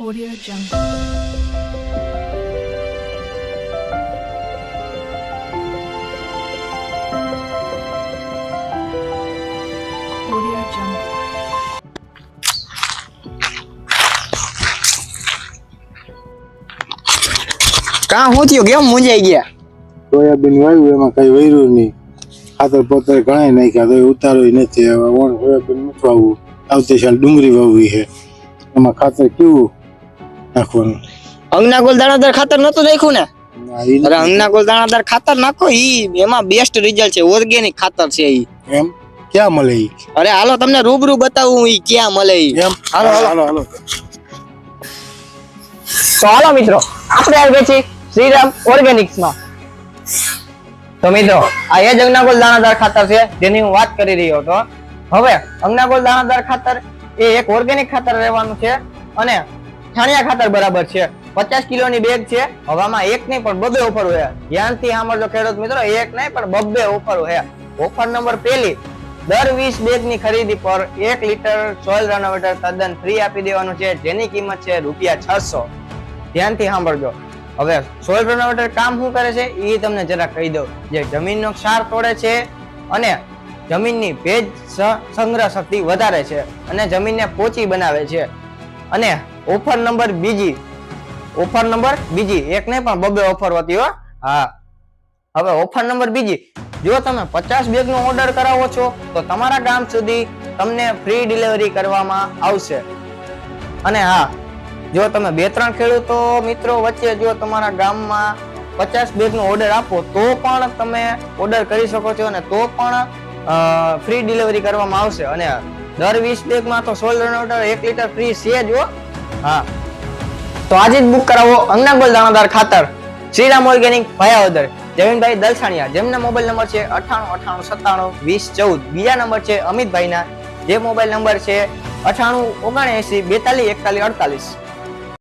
Audio Jungle. કા હું થયો? કેમ મુંજાઈ ગયા? સોયાબીન વાવ્યું એમાં કઈ વર્યું નહીં. ખાતર પોતર ઘણા નાખ્યા તો ઉતારો નથી. હવે ઓણ સોયાબીન નથી વાવવું આવતી સાલ ડુંગળી વાવવી છે. એમાં ખાતર કેવું? નાખવાનું. અંગના ગોલ દાણાદાર ખાતર નતું નાખ્યું ને? અરે અંગના ગોલ દાણાદાર ખાતર નાખો ઈ એમાં બેસ્ટ રિઝલ્ટ છે ઓર્ગેનિક ખાતર છે ઈ. એમ? ક્યાં મળે ઈ? અરે હાલો તમને રૂબરૂ બતાવું ઈ ક્યાં મળે ઈ. એમ? હાલો હાલો. હાલો તો હાલો મિત્રો આપણે આવી છીએ શ્રીરામ ઓર્ગેનિક્સમાં તો મિત્રો આ એ જ અંગનાગોલ દાણાદાર ખાતર છે જેની હું વાત કરી રહ્યો હતો. હવે અંગનાગોલ દાણાદાર ખાતર એ એક ઓર્ગેનિક ખાતર રહેવાનું છે અને છાણિયા ખાતર બરાબર છે. પચાસ કિલોની બેગ છે. હવામાં એક નહીં, પણ બબે ઓફર હોય. ધ્યાનથી સાંભળજો ખેડૂત મિત્રો, એક નહીં, પણ બબ્બે ઓફર હોય. ઓફર નંબર પહેલી, દર વીસ બેગની ખરીદી પર એક લીટર સોઇલ રેનોવેટર તદ્દન ફ્રી આપી દેવાનું છે, જેની કિંમત છે રૂપિયા છસો. ધ્યાનથી સાંભળજો. હવે સોઇલ રનોવેટર કામ શું કરે છે? એ તમને જરા કહી દઉં. જે જમીનનો ક્ષાર તોડે છે અને જમીનની ભેજ સંગ્રહ શક્તિ વધારે છે અને જમીનને પોચી બનાવે છે. અને ઓફર નંબર બીજી. ઓફર નંબર બીજી. એક નહીં, પણ બબે ઓફર હતી હો. હા. હવે ઓફર નંબર બીજી. જો તમે પચાસ બેગ નો ઓર્ડર કરાવો છો, તો તમારા ગામ સુધી તમને ફ્રી ડિલિવરી કરવામાં આવશે. અને હા, જો તમે બે ત્રણ ખેડૂતો મિત્રો વચ્ચે જો તમારા ગામમાં પચાસ બેગ નો ઓર્ડર આપો, તો પણ તમે ઓર્ડર કરી શકો છો અને તો પણ ફ્રી ડિલિવરી કરવામાં આવશે. અને દર વીસ બેગમાં તો સોલ ઓર્ડર એક લીટર ફ્રી છે જ હા. તો આજે જ બુક કરાવો અંગનાગોલ દાણાદાર ખાતર. શ્રીરામ ઓર્ગેનિક ભયાવદર જમીનભાઈ દલસાણિયા, જેમના મોબાઈલ નંબર છે અઠાણું અઠાણું સત્તાણું, વીસ, ચૌદ. બીજા નંબર છે અમિતભાઈના, જે મોબાઈલ નંબર છે અઠાણું ઓગણએંસી બેતાલીસ, એકતાલીસ, અડતાલીસ.